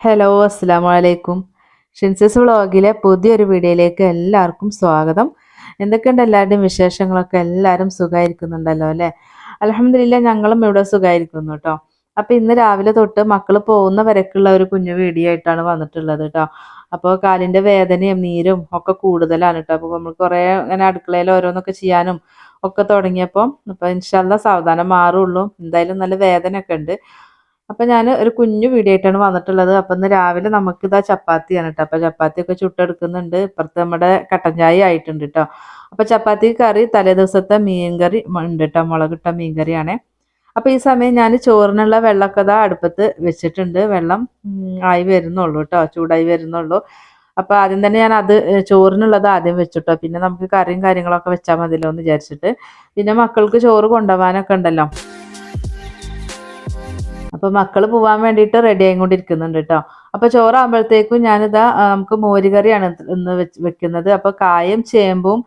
Hello അസ്സാം വലൈക്കും ഷിൻസസ് വ്ളോഗിലെ പുതിയൊരു വീഡിയോയിലേക്ക് എല്ലാവർക്കും സ്വാഗതം. എന്തൊക്കെയുണ്ട് എല്ലാവരുടെയും വിശേഷങ്ങളൊക്കെ? എല്ലാവരും സുഖമായിരിക്കുന്നുണ്ടല്ലോ അല്ലേ? അലഹമില്ല ഞങ്ങളും ഇവിടെ സുഖമായിരിക്കുന്നു കേട്ടോ അപ്പോൾ ഇന്ന് രാവിലെ തൊട്ട് മക്കൾ പോകുന്ന വരക്കുള്ള ഒരു കുഞ്ഞു വീഡിയോ ആയിട്ടാണ് വന്നിട്ടുള്ളത് കേട്ടോ അപ്പോൾ കാലിന്റെ വേദനയും നീരും ഒക്കെ കൂടുതലാണ് കേട്ടോ അപ്പോൾ നമ്മൾ കുറേ ഇങ്ങനെ അടുക്കളയിൽ ഓരോന്നൊക്കെ ചെയ്യാനും ഒക്കെ തുടങ്ങിയപ്പോൾ അപ്പോൾ ഇൻഷാല്ല സാവധാനം മാറുള്ളൂ. എന്തായാലും നല്ല വേദനയൊക്കെ ഉണ്ട്. അപ്പം ഞാൻ ഒരു കുഞ്ഞു വീഡിയോ ആയിട്ടാണ് വന്നിട്ടുള്ളത്. അപ്പം ഇന്ന് രാവിലെ നമുക്ക് ഇതാ ചപ്പാത്തിയാണ് കേട്ടോ അപ്പം ചപ്പാത്തി ഒക്കെ ചുട്ടെടുക്കുന്നുണ്ട്. ഇപ്പുറത്ത് നമ്മുടെ കട്ടൻ ചായ ആയിട്ടുണ്ട് കേട്ടോ അപ്പം ചപ്പാത്തി കറി തലേ ദിവസത്തെ മീൻ കറി ഉണ്ട് കേട്ടോ മുളകിട്ട മീൻ കറിയാണേ അപ്പം ഈ സമയം ഞാൻ ചോറിനുള്ള വെള്ളമൊക്കെ ഇതാ അടുപ്പത്ത് വെച്ചിട്ടുണ്ട്. വെള്ളം ആയി വരുന്നുള്ളൂ കേട്ടോ ചൂടായി വരുന്നുള്ളൂ. അപ്പം ആദ്യം തന്നെ ഞാൻ അത് ചോറിനുള്ളത് ആദ്യം വെച്ചിട്ടോ പിന്നെ നമുക്ക് കറിയും കാര്യങ്ങളൊക്കെ വെച്ചാൽ മതിയല്ലോ എന്ന് വിചാരിച്ചിട്ട്. പിന്നെ മക്കൾക്ക് ചോറ് കൊണ്ടുപോകാനൊക്കെ ഉണ്ടല്ലോ. അപ്പൊ മക്കൾ പോവാൻ വേണ്ടിയിട്ട് റെഡി ആയിക്കൊണ്ടിരിക്കുന്നുണ്ട് കേട്ടോ അപ്പൊ ചോറാകുമ്പോഴത്തേക്കും ഞാനിതാ നമുക്ക് മോരുകറിയാണ് ഇന്ന് വെക്കുന്നത്. അപ്പൊ കായും ചേമ്പും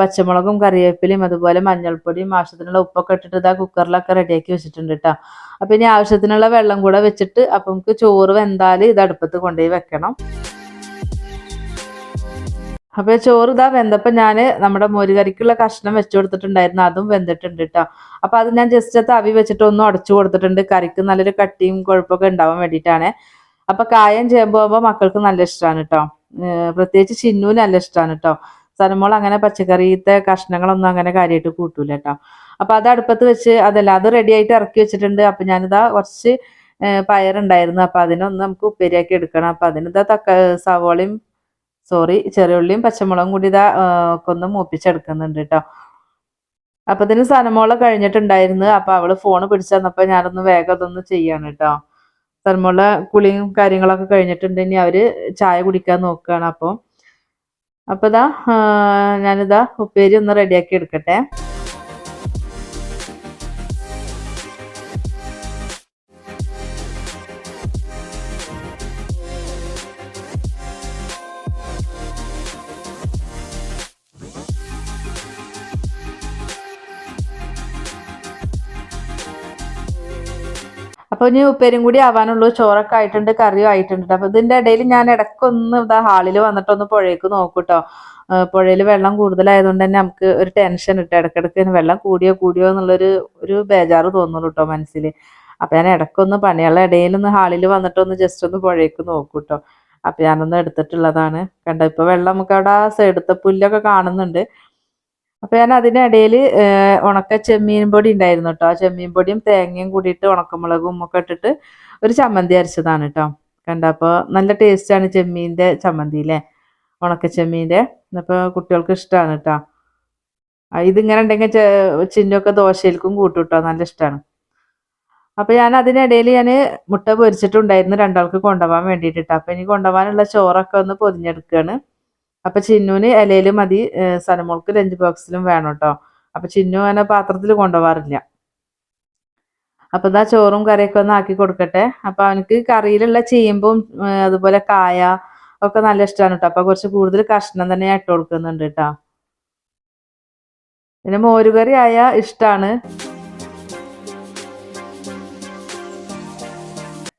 പച്ചമുളകും കറിവേപ്പിലയും അതുപോലെ മഞ്ഞൾപ്പൊടിയും ആവശ്യത്തിനുള്ള ഉപ്പൊക്കെ ഇട്ടിട്ട് ഇതാ കുക്കറിലൊക്കെ റെഡിയാക്കി വെച്ചിട്ടുണ്ട് കേട്ടോ അപ്പൊ ഇനി ആവശ്യത്തിനുള്ള വെള്ളം കൂടെ വെച്ചിട്ട് അപ്പൊ നമുക്ക് ചോറ് വെന്താൽ ഇത് അടുപ്പത്ത് കൊണ്ടുപോയി വെക്കണം. അപ്പൊ ചോറ് ഇതാ വെന്തപ്പോ ഞാൻ നമ്മുടെ മോരുകറിക്കുള്ള കഷ്ണം വെച്ചു കൊടുത്തിട്ടുണ്ടായിരുന്നു. അതും വെന്തിട്ടുണ്ട് കേട്ടോ അപ്പൊ അത് ഞാൻ ജസ്റ്റ് തവി വെച്ചിട്ട് ഒന്ന് അടച്ചു കൊടുത്തിട്ടുണ്ട്. കറിക്ക് നല്ലൊരു കട്ടിയും കുഴപ്പമൊക്കെ ഉണ്ടാവാൻ വേണ്ടിയിട്ടാണ്. അപ്പൊ കായം ചേമ്പുമ്പോൾ മക്കൾക്ക് നല്ല ഇഷ്ടമാണ് കേട്ടോ പ്രത്യേകിച്ച് ചിന്നു നല്ല ഇഷ്ടമാണ് കേട്ടോ സനമോൾ അങ്ങനെ പച്ചക്കറിത്തെ കഷ്ണങ്ങളൊന്നും അങ്ങനെ കാര്യമായിട്ട് കൂട്ടൂല കേട്ടോ അപ്പൊ അത് അടുപ്പത്ത് വെച്ച് അതല്ല അത് റെഡി ആയിട്ട് ഇറക്കി വെച്ചിട്ടുണ്ട്. അപ്പൊ ഞാനിതാ കുറച്ച് പയറുണ്ടായിരുന്നു. അപ്പൊ അതിനൊന്ന് നമുക്ക് ഉപ്പേരിയാക്കി എടുക്കണം. അപ്പൊ അതിനിതാ തക്ക സവോളയും സോറി ചെറിയുള്ളിയും പച്ചമുളകും കൂടി ഇതാ ഒക്കെ ഒന്ന് മൂപ്പിച്ചെടുക്കുന്നുണ്ട് കേട്ടോ അപ്പൊ ഇതിന് സനമോള കഴിഞ്ഞിട്ടുണ്ടായിരുന്നു. അപ്പൊ അവൾ ഫോണ് പിടിച്ചു തന്നപ്പോ ഞാനൊന്ന് വേഗം അതൊന്ന് ചെയ്യാണ് കേട്ടോ സനമോള കുളിയും കാര്യങ്ങളൊക്കെ കഴിഞ്ഞിട്ടുണ്ട്. ഇനി അവർ ചായ കുടിക്കാൻ നോക്കുകയാണ് അപ്പൊ. അപ്പൊ ഇതാ ഞാനിതാ ഉപ്പേരി ഒന്ന് റെഡിയാക്കി എടുക്കട്ടെ. അപ്പൊ ഇനി ഉപ്പേരും കൂടി ആവാനുള്ളൂ. ചോറൊക്കെ ആയിട്ടുണ്ട് കറിയും ആയിട്ടുണ്ട്. അപ്പൊ ഇതിന്റെ ഇടയിൽ ഞാൻ ഇടയ്ക്കൊന്ന് ഇതാ ഹാളിൽ വന്നിട്ടൊന്ന് പുഴയ്ക്ക് നോക്കൂട്ടോ. പുഴയിൽ വെള്ളം കൂടുതലായതുകൊണ്ട് തന്നെ നമുക്ക് ഒരു ടെൻഷൻ ഇട്ട് ഇടയ്ക്കിടയ്ക്ക് വെള്ളം കൂടിയോ കൂടിയോ എന്നുള്ളൊരു ഒരു ബേജാറ് തോന്നുള്ളൂ കേട്ടോ മനസ്സിൽ. അപ്പൊ ഞാൻ ഇടയ്ക്കൊന്ന് പണിയുള്ള ഇടയിൽ ഒന്ന് ഹാളിൽ വന്നിട്ടൊന്ന് ജസ്റ്റ് ഒന്ന് പുഴയ്ക്ക് നോക്കൂട്ടോ. അപ്പൊ ഞാനൊന്ന് എടുത്തിട്ടുള്ളതാണ്. കണ്ടോ ഇപ്പൊ വെള്ളം നമുക്ക് അവിടെ സൈഡത്തെ പുല്ലൊക്കെ കാണുന്നുണ്ട്. അപ്പൊ ഞാൻ അതിനിടയിൽ ഉണക്ക ചെമ്മീൻ പൊടി ഉണ്ടായിരുന്നു കേട്ടോ ആ ചെമ്മീൻ പൊടിയും തേങ്ങയും കൂടിയിട്ട് ഉണക്കമുളകും ഒക്കെ ഇട്ടിട്ട് ഒരു ചമ്മന്തി അരച്ചതാണ് കേട്ടോ കണ്ടപ്പോൾ നല്ല ടേസ്റ്റാണ് ചെമ്മീന്റെ ചമ്മന്തി അല്ലേ ഉണക്ക ചെമ്മീന്റെ. അപ്പോൾ കുട്ടികൾക്ക് ഇഷ്ടമാണ് കേട്ടോ ഇതിങ്ങനെ ഉണ്ടെങ്കിൽ ചിന്നൊക്കെ ദോശയിൽക്കും കൂട്ടും കേട്ടോ നല്ല ഇഷ്ടമാണ് അപ്പൊ ഞാൻ അതിനിടയിൽ ഞാൻ മുട്ട പൊരിച്ചിട്ടുണ്ടായിരുന്നു. രണ്ടാൾക്ക് കൊണ്ടുപോകാൻ വേണ്ടിയിട്ട് കേട്ടോ അപ്പൊ ഇനി കൊണ്ടുപോകാനുള്ള ചോറൊക്കെ ഒന്ന് പൊതിഞ്ഞെടുക്കുകയാണ് അപ്പൊ ചിന്നുവിന് ഇലയിൽ മതി. സനമോൾക്ക് ലഞ്ച് ബോക്സിലും വേണം കേട്ടോ അപ്പൊ ചിന്നു അങ്ങനെ പാത്രത്തിൽ കൊണ്ടുപോകാറില്ല അപ്പൊ ഇതാ ചോറും കറിയൊക്കെ ഒന്ന് ആക്കി കൊടുക്കട്ടെ. അപ്പൊ അവനക്ക് കറിയിലുള്ള ചീമ്പും അതുപോലെ കായ ഒക്കെ നല്ല ഇഷ്ടമാണ് കേട്ടോ അപ്പൊ കുറച്ച് കൂടുതൽ കഷ്ണം തന്നെ ഇട്ട് കൊടുക്കുന്നുണ്ട് കേട്ടോ പിന്നെ മോരുകറി ആയ ഇഷ്ടമാണ്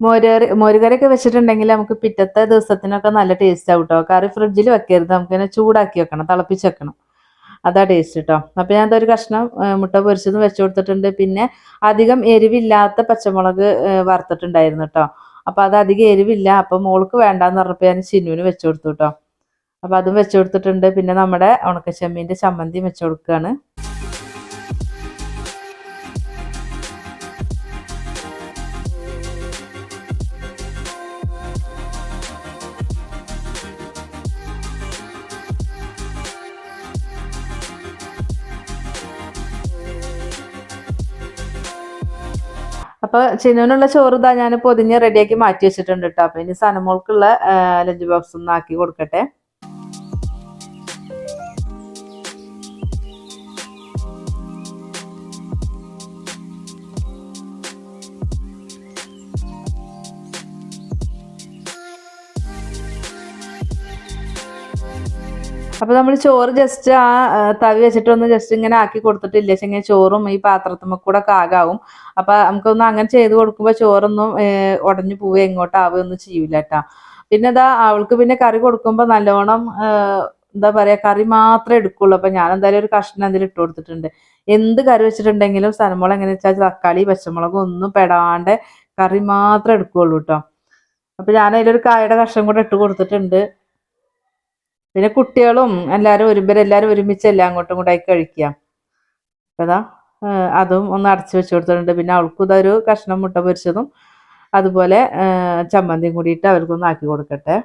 മോരുകറി മോരുകറിയൊക്കെ വെച്ചിട്ടുണ്ടെങ്കിൽ നമുക്ക് പിറ്റത്തെ ദിവസത്തിനൊക്കെ നല്ല ടേസ്റ്റ് ആവും കേട്ടോ കറി ഫ്രിഡ്ജിൽ വെക്കരുത്. നമുക്കിങ്ങനെ ചൂടാക്കി വെക്കണം തിളപ്പിച്ച് വെക്കണം. അതാ ടേസ്റ്റ് കേട്ടോ അപ്പം ഞാൻ ഒരു കഷ്ണം മുട്ട പൊരിച്ചതും വെച്ച് കൊടുത്തിട്ടുണ്ട്. പിന്നെ അധികം എരിവില്ലാത്ത പച്ചമുളക് വറുത്തിട്ടുണ്ടായിരുന്നു കേട്ടോ അപ്പം അത് അധികം എരിവില്ല. അപ്പം മോൾക്ക് വേണ്ടാന്ന് പറഞ്ഞപ്പോൾ ഞാൻ ചിന്നുവിന് വെച്ച് കൊടുത്തു കേട്ടോ അപ്പം അതും വെച്ച് കൊടുത്തിട്ടുണ്ട്. പിന്നെ നമ്മുടെ ഉണക്കച്ചെമ്മീന്റെ ചമ്മന്തിയും വെച്ച് കൊടുക്കുകയാണ് അപ്പൊ ചിന്നുവിനുള്ള ചോറ് ഇതാ ഞാൻ പൊതിഞ്ഞ് റെഡിയാക്കി മാറ്റി വെച്ചിട്ടുണ്ട് കേട്ടോ അപ്പൊ ഇനി സനമോൾക്കുള്ള ലഞ്ച് ബോക്സ് ഒന്ന് ആക്കി കൊടുക്കട്ടെ. അപ്പൊ നമ്മൾ ചോറ് ജസ്റ്റ് ആ തവി വെച്ചിട്ട് ഒന്ന് ജസ്റ്റ് ഇങ്ങനെ ആക്കി കൊടുത്തിട്ടില്ല? വെച്ചെങ്കിൽ ചോറും ഈ പാത്രത്തുമ്മ കൂടെ കാകാവും അപ്പൊ നമുക്കൊന്ന് അങ്ങനെ ചെയ്ത് കൊടുക്കുമ്പോ ചോറൊന്നും ഉടഞ്ഞു പോവുക എങ്ങോട്ടാവുകയൊന്നും ചെയ്യൂല കേട്ടാ പിന്നെ ഇതാ അവൾക്ക് പിന്നെ കറി കൊടുക്കുമ്പോ നല്ലോണം എന്താ പറയാ കറി മാത്രമേ എടുക്കുള്ളൂ. അപ്പൊ ഞാൻ എന്തായാലും ഒരു കഷ്ണം അതിൽ ഇട്ട് കൊടുത്തിട്ടുണ്ട്. എന്ത് കറി വെച്ചിട്ടുണ്ടെങ്കിലും സ്ഥലമുളക് എങ്ങനെ വെച്ചാൽ തക്കാളി പച്ചമുളക് ഒന്നും പെടാണ്ട് കറി മാത്രമേ എടുക്കുള്ളൂ കേട്ടോ അപ്പൊ ഞാൻ അതിലൊരു കായയുടെ കഷ്ണം കൂടെ ഇട്ട് കൊടുത്തിട്ടുണ്ട്. പിന്നെ കുട്ടികളും എല്ലാവരും ഒരുമ്പരും ഒരുമിച്ച് എല്ലാം അങ്ങോട്ടും കൂടെ ആയി കഴിക്കുക. അപ്പൊ ഇതാ അതും ഒന്ന് അടച്ചു വെച്ച് കൊടുത്തിട്ടുണ്ട്. പിന്നെ അവൾക്കും ഇതൊരു കഷ്ണം മുട്ട പൊരിച്ചതും അതുപോലെ ചമ്മന്തിയും കൂടിയിട്ട് അവർക്കൊന്ന് ആക്കി കൊടുക്കട്ടെ.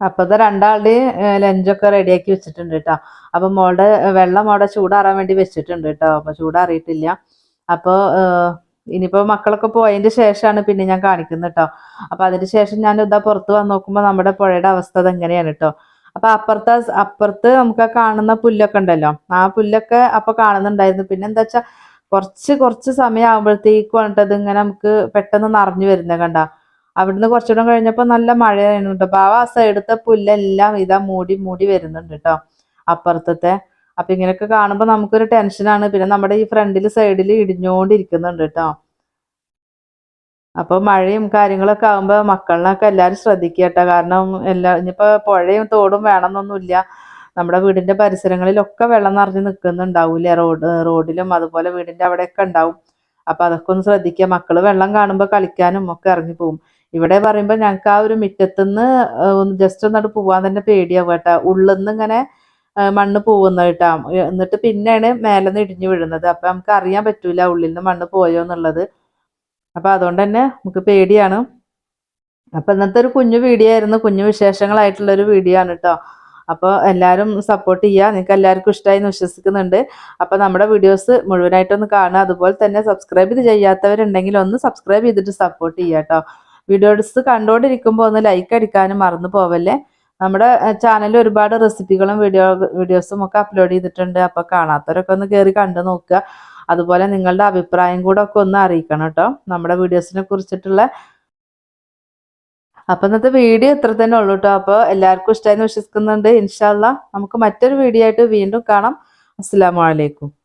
അപ്പൊ ഇത് രണ്ടാളുടെയും ലഞ്ചൊക്കെ റെഡിയാക്കി വെച്ചിട്ടുണ്ട് കേട്ടോ അപ്പൊ മോളുടെ വെള്ളം അവിടെ ചൂടാറാൻ വേണ്ടി വെച്ചിട്ടുണ്ട് കേട്ടോ അപ്പൊ ചൂടാറിയിട്ടില്ല. അപ്പൊ ഇനിയിപ്പോ മക്കളൊക്കെ പോയതിന്റെ ശേഷമാണ് പിന്നെ ഞാൻ കാണിക്കുന്നത് കേട്ടോ അപ്പൊ അതിന് ശേഷം ഞാൻ ഇതാ പുറത്ത് വന്ന് നോക്കുമ്പോൾ നമ്മുടെ പുഴയുടെ അവസ്ഥ അത് എങ്ങനെയാണ് കേട്ടോ അപ്പൊ അപ്പുറത്തെ അപ്പുറത്ത് നമുക്ക് കാണുന്ന പുല്ലൊക്കെ ഉണ്ടല്ലോ. ആ പുല്ലൊക്കെ അപ്പൊ കാണുന്നുണ്ടായിരുന്നു. പിന്നെ എന്താ വെച്ചാ കുറച്ച് കുറച്ച് സമയം ആകുമ്പോഴത്തേക്കും വന്നിട്ട് ഇങ്ങനെ നമുക്ക് പെട്ടെന്ന് നിറഞ്ഞു വരുന്നത് കണ്ട. അവിടുന്ന് കുറച്ചുകൂടെ കഴിഞ്ഞപ്പോൾ നല്ല മഴയായിരുന്നു കേട്ടോ അപ്പൊ ആ സൈഡത്തെ പുല്ലെല്ലാം ഇതാ മൂടി മൂടി വരുന്നുണ്ട് കേട്ടോ അപ്പുറത്തത്തെ. അപ്പൊ ഇങ്ങനെയൊക്കെ കാണുമ്പോൾ നമുക്കൊരു ടെൻഷനാണ് പിന്നെ നമ്മുടെ ഈ ഫ്രണ്ടിൽ സൈഡിൽ ഇടിഞ്ഞോണ്ടിരിക്കുന്നുണ്ട് കേട്ടോ അപ്പൊ മഴയും കാര്യങ്ങളൊക്കെ ആകുമ്പോ മക്കളിനൊക്കെ എല്ലാരും ശ്രദ്ധിക്കുക കേട്ടോ കാരണം എല്ലാ ഇനിയിപ്പോ പുഴയും തോടും വേണമെന്നൊന്നുമില്ല. നമ്മുടെ വീടിന്റെ പരിസരങ്ങളിലൊക്കെ വെള്ളം നിറഞ്ഞ് നിൽക്കുന്നുണ്ടാവൂലേ റോഡ് റോഡിലും അതുപോലെ വീടിന്റെ അവിടെയൊക്കെ ഉണ്ടാവും. അപ്പൊ അതൊക്കെ ഒന്ന് ശ്രദ്ധിക്കുക. മക്കൾ വെള്ളം കാണുമ്പോൾ കളിക്കാനും ഒക്കെ ഇറങ്ങി പോകും. ഇവിടെ പറയുമ്പോൾ ഞങ്ങൾക്ക് ആ ഒരു മുറ്റത്തുനിന്ന് ഒന്ന് ജസ്റ്റ് ഒന്നോട്ട് പോവാൻ തന്നെ പേടിയാവും കേട്ടോ. ഉള്ളിന്ന് ഇങ്ങനെ മണ്ണ് പോകുന്ന കേട്ടോ. എന്നിട്ട് പിന്നെയാണ് മേലെ നിന്ന് ഇടിഞ്ഞു വീഴുന്നത്. അപ്പം നമുക്ക് അറിയാൻ പറ്റൂല ഉള്ളിൽ നിന്ന് മണ്ണ് പോയോ എന്നുള്ളത്. അപ്പം അതുകൊണ്ട് തന്നെ നമുക്ക് പേടിയാണ്. അപ്പം ഇന്നത്തെ ഒരു കുഞ്ഞു വീഡിയോ ആയിരുന്നു. കുഞ്ഞു വിശേഷങ്ങളായിട്ടുള്ള ഒരു വീഡിയോ ആണ് കേട്ടോ. അപ്പോൾ എല്ലാവരും സപ്പോർട്ട് ചെയ്യുക നിങ്ങൾക്ക് എല്ലാവർക്കും ഇഷ്ടമായി എന്ന് വിശ്വസിക്കുന്നുണ്ട്. അപ്പോൾ നമ്മുടെ വീഡിയോസ് മുഴുവനായിട്ടൊന്ന് കാണുക. അതുപോലെ തന്നെ സബ്സ്ക്രൈബ് ചെയ്യാത്തവരുണ്ടെങ്കിൽ ഒന്ന് സബ്സ്ക്രൈബ് ചെയ്തിട്ട് സപ്പോർട്ട് ചെയ്യുക കേട്ടോ. വീഡിയോസ് കണ്ടുകൊണ്ടിരിക്കുമ്പോൾ ഒന്ന് ലൈക്ക് അടിക്കാനും മറന്നു പോവല്ലേ? നമ്മുടെ ചാനലിൽ ഒരുപാട് റെസിപ്പികളും വീഡിയോ വീഡിയോസും ഒക്കെ അപ്ലോഡ് ചെയ്തിട്ടുണ്ട്. അപ്പോൾ കാണാത്തവരൊക്കെ ഒന്ന് കയറി കണ്ടു നോക്കുക. അതുപോലെ നിങ്ങളുടെ അഭിപ്രായം കൂടെ ഒക്കെ ഒന്ന് അറിയിക്കണം കേട്ടോ. നമ്മുടെ വീഡിയോസിനെ കുറിച്ചിട്ടുള്ള. അപ്പൊ ഇന്നത്തെ വീഡിയോ ഇത്ര തന്നെ ഉള്ളൂ കേട്ടോ. അപ്പോൾ എല്ലാവർക്കും ഇഷ്ടമായി വിശ്വസിക്കുന്നുണ്ട്. ഇൻഷാല്ല നമുക്ക് മറ്റൊരു വീഡിയോ ആയിട്ട് വീണ്ടും കാണാം. അസ്സാം വലൈക്കും